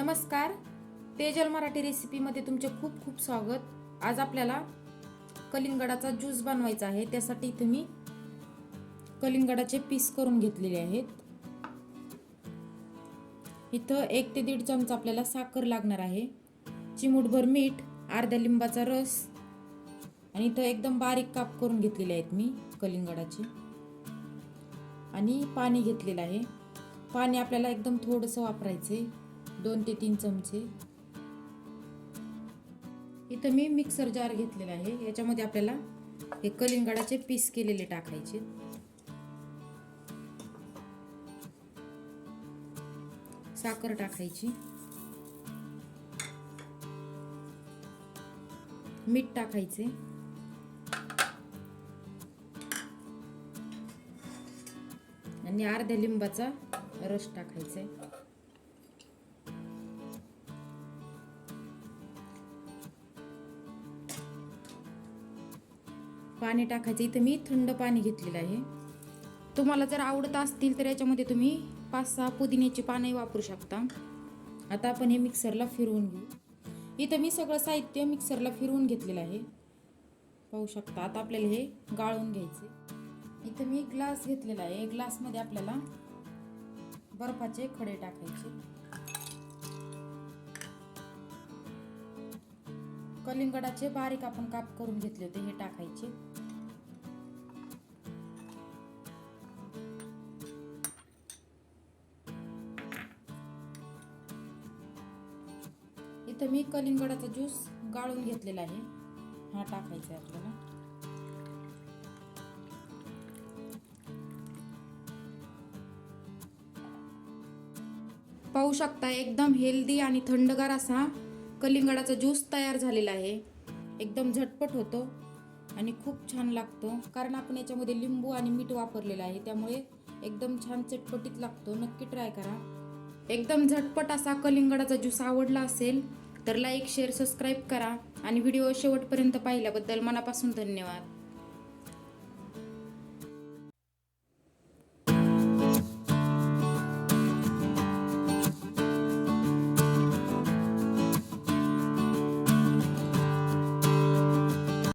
नमस्कार. तेजल मराठी रेसिपीमध्ये तुमचे खूप खूप स्वागत. आज आपल्याला कलिंगडाचा ज्यूस बनवायचा आहे. त्यासाठी इथे मी कलिंगडाचे पीस करून घेतलेले आहेत. इथं एक ते दीड चमचा आपल्याला साखर लागणार आहे. चिमूटभर मीठ अर्ध्या लिंबाचा रस आणि इथं एकदम बारीक काप करून घेतलेले आहेत मी कलिंगडाचे. आणि पाणी घेतलेलं आहे. पाणी आपल्याला एकदम थोडंसं वापरायचे दोन ते तीन चमचे. इथं मी मिक्सर जार घेतलेला आहे. याच्यामध्ये आपल्याला हे कलिंगडाचे पीस केलेले टाकायचे. साखर टाकायची. मीठ टाकायचे. आणि अर्ध्या लिंबाचा रस टाकायचा पाणी टाकायचं. इथं मी थंड पाणी घेतलेलं आहे. तुम्हाला जर आवडत असतील तर याच्यामध्ये तुम्ही पाच सहा पुदिन्याची पानंही वापरू शकता. आता आपण हे मिक्सरला फिरवून घेऊ. इथं मी सगळं साहित्य मिक्सरला फिरवून घेतलेलं आहे. पाहू शकता आता आपल्याला हे गाळून घ्यायचे इथं मी ग्लास घेतलेला आहे. ग्लासमध्ये आपल्याला बर्फाचे खडे टाकायचे. कलिंगडाचे बारीक आपण काप करून घेतले होते हे टाकायचे. इथं मी कलिंगडाचा ज्यूस गाळून घेतलेला आहे. हा टाकायचा आहे आपल्याला. पाहू शकता एकदम हेल्दी आणि थंडगार असा कलिंगडाचा ज्यूस तयार झालेला आहे. एकदम झटपट होतो आणि खूप छान लागतो. कारण आपण याच्यामध्ये लिंबू आणि मीठ वापरलेलं आहे. त्यामुळे एकदम छान चटपटीत लागतो. नक्की ट्राय करा. एकदम झटपट असा कलिंगडाचा ज्यूस आवडला असेल तर लाईक शेअर सबस्क्राईब करा. आणि व्हिडिओ शेवटपर्यंत पाहिल्याबद्दल मनापासून धन्यवाद.